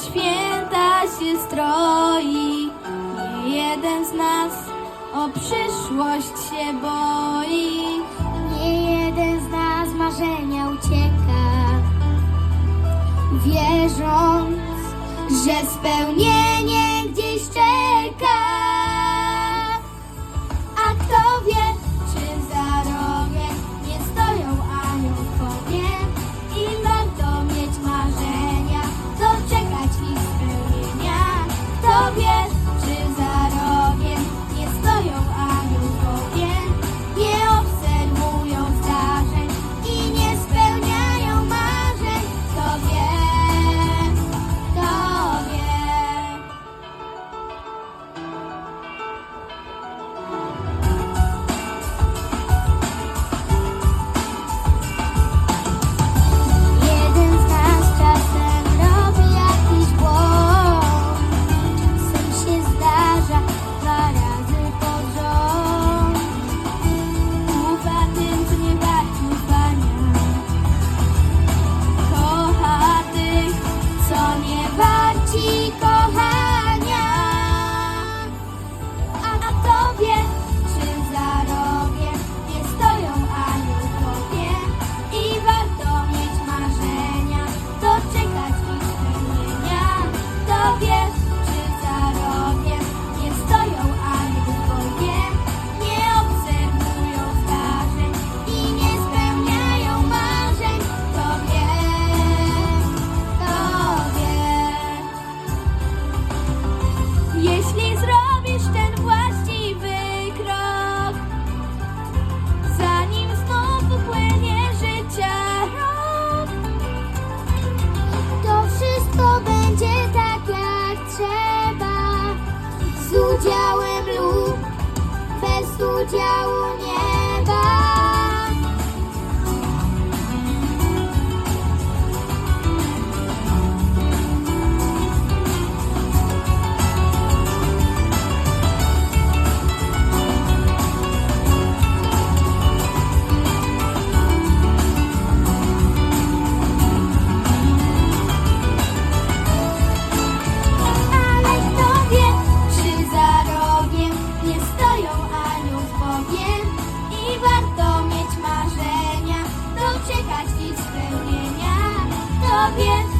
święta się stroi. Nie jeden z nas o przyszłość się boi. Nie jeden z nas marzenia ucieka, wierząc, że spełnienie gdzieś czeka. 度假五年。Biết